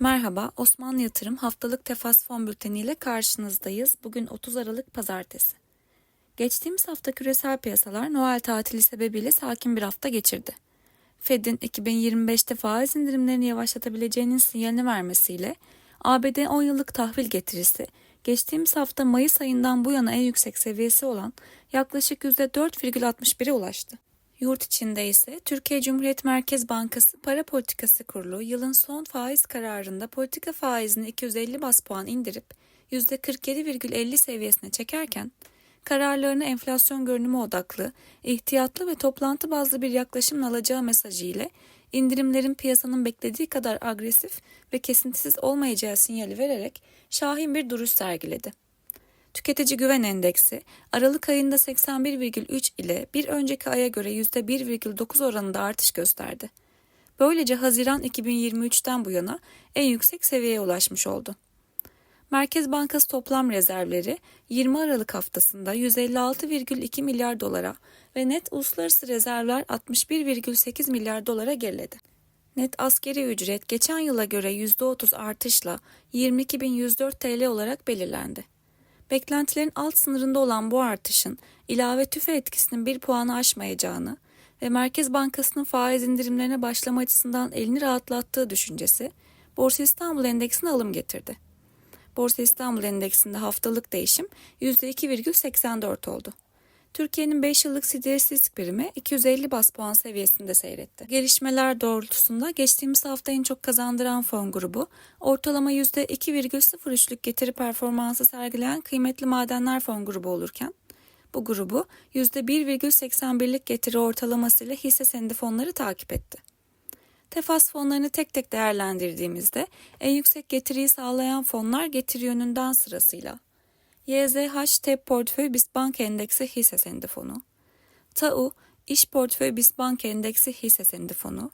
Merhaba, Osmanlı Yatırım haftalık tefas fon bülteni ile karşınızdayız. Bugün 30 Aralık Pazartesi. Geçtiğimiz hafta küresel piyasalar Noel tatili sebebiyle sakin bir hafta geçirdi. Fed'in 2025'te faiz indirimlerini yavaşlatabileceğinin sinyalini vermesiyle ABD 10 yıllık tahvil getirisi geçtiğimiz hafta Mayıs ayından bu yana en yüksek seviyesi olan yaklaşık %4,61'e ulaştı. Yurt içinde ise Türkiye Cumhuriyet Merkez Bankası Para Politikası Kurulu yılın son faiz kararında politika faizini 250 bas puan indirip %47,50 seviyesine çekerken kararlarını enflasyon görünümü odaklı, ihtiyatlı ve toplantı bazlı bir yaklaşımla alacağı mesajı ile indirimlerin piyasanın beklediği kadar agresif ve kesintisiz olmayacağı sinyali vererek şahin bir duruş sergiledi. Tüketici Güven Endeksi Aralık ayında 81,3 ile bir önceki aya göre %1,9 oranında artış gösterdi. Böylece Haziran 2023'ten bu yana en yüksek seviyeye ulaşmış oldu. Merkez Bankası toplam rezervleri 20 Aralık haftasında 156,2 milyar dolara ve net uluslararası rezervler 61,8 milyar dolara geriledi. Net askeri ücret geçen yıla göre %30 artışla 22.104 TL olarak belirlendi. Beklentilerin alt sınırında olan bu artışın ilave tüfe etkisinin bir puanı aşmayacağını ve Merkez Bankası'nın faiz indirimlerine başlama açısından elini rahatlattığı düşüncesi Borsa İstanbul Endeksine alım getirdi. Borsa İstanbul Endeksinde haftalık değişim %2,84 oldu. Türkiye'nin 5 yıllık CDS birimi 250 bas puan seviyesinde seyretti. Gelişmeler doğrultusunda geçtiğimiz hafta en çok kazandıran fon grubu ortalama %2,03'lük getiri performansı sergileyen kıymetli madenler fon grubu olurken bu grubu %1,81'lik getiri ortalamasıyla hisse senedi fonları takip etti. Tefas fonlarını tek tek değerlendirdiğimizde en yüksek getiriyi sağlayan fonlar getiri yönünden sırasıyla YZH TEP Portföy BIST Bank Endeksi hisse senedi fonu, TAU İş Portföy BIST Bank Endeksi hisse senedi fonu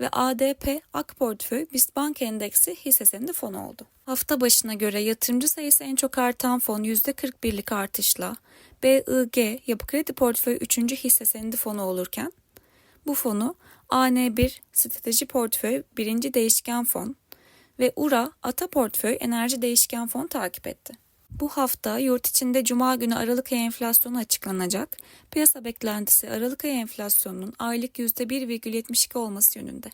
ve ADP Ak Portföy BIST Bank Endeksi hisse senedi fonu oldu. Hafta başına göre yatırımcı sayısı en çok artan fon %41'lik artışla BIG Yapı Kredi Portföy 3. hisse senedi fonu olurken bu fonu AN1 Strateji Portföy 1. Değişken Fon ve URA Ata Portföy Enerji Değişken Fon takip etti. Bu hafta yurt içinde Cuma günü Aralık ayı enflasyonu açıklanacak. Piyasa beklentisi Aralık ayı enflasyonunun aylık %1,72 olması yönünde.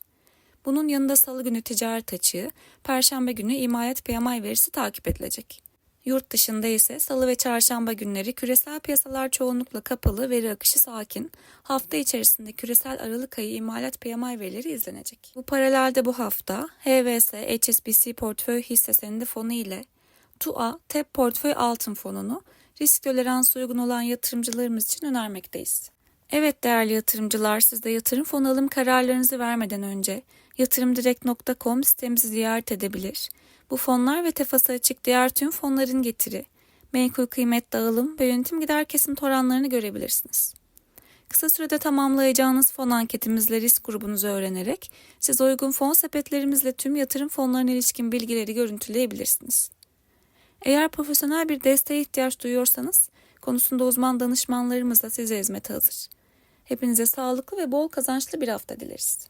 Bunun yanında Salı günü ticaret açığı, Perşembe günü imalat PMI verisi takip edilecek. Yurt dışında ise salı ve çarşamba günleri küresel piyasalar çoğunlukla kapalı, veri akışı sakin. Hafta içerisinde küresel Aralık ayı imalat PMI verileri izlenecek. Bu paralelde bu hafta HVS, HSBC portföy hisse senedi fonu ile TUA, TEP portföy altın fonunu risk toleransı uygun olan yatırımcılarımız için önermekteyiz. Evet değerli yatırımcılar siz de yatırım fon alım kararlarınızı vermeden önce yatırımdirekt.com sitemizi ziyaret edebilir. Bu fonlar ve tefası açık diğer tüm fonların getiri, menkul kıymet dağılım ve yönetim gider kesim oranlarını görebilirsiniz. Kısa sürede tamamlayacağınız fon anketimizle risk grubunuzu öğrenerek siz uygun fon sepetlerimizle tüm yatırım fonlarına ilişkin bilgileri görüntüleyebilirsiniz. Eğer profesyonel bir desteğe ihtiyaç duyuyorsanız konusunda uzman danışmanlarımız da size hizmete hazır. Hepinize sağlıklı ve bol kazançlı bir hafta dileriz.